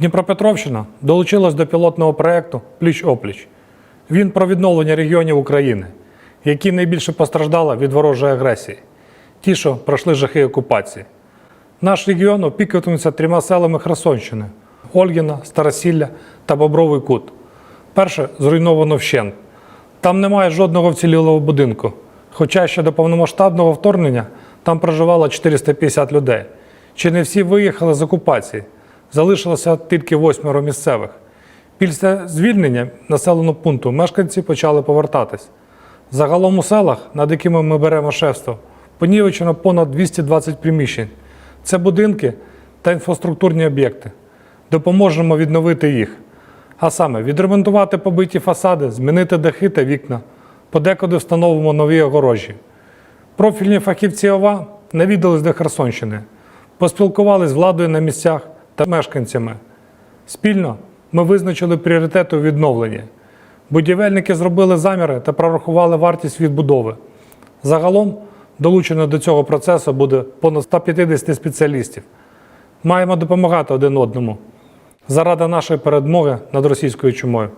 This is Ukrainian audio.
Дніпропетровщина долучилась до пілотного проєкту Пліч опліч. Він про відновлення регіонів України, які найбільше постраждали від ворожої агресії, ті, що пройшли жахи окупації. Наш регіон опікуватиметься трьома селами Херсонщини: Ольгіна, Старосілля та Бобровий Кут. Перше зруйновано вщент. Там немає жодного вцілілого будинку. Хоча ще до повномасштабного вторгнення там проживало 450 людей. Чи не всі виїхали з окупації? Залишилося тільки восьмеро місцевих. Після звільнення населеного пункту мешканці почали повертатись. Загалом у селах, над якими ми беремо шефство, понівечено понад 220 приміщень. Це будинки та інфраструктурні об'єкти. Допоможемо відновити їх. А саме відремонтувати побиті фасади, змінити дахи та вікна, подекуди встановимо нові огорожі. Профільні фахівці ОВА навідались до Херсонщини, поспілкувались з владою на місцях та мешканцями. Спільно ми визначили пріоритети у відновленні. Будівельники зробили заміри та прорахували вартість відбудови. Загалом долучено до цього процесу буде понад 150 спеціалістів. Маємо допомагати один одному заради нашої перемоги над російською чумою.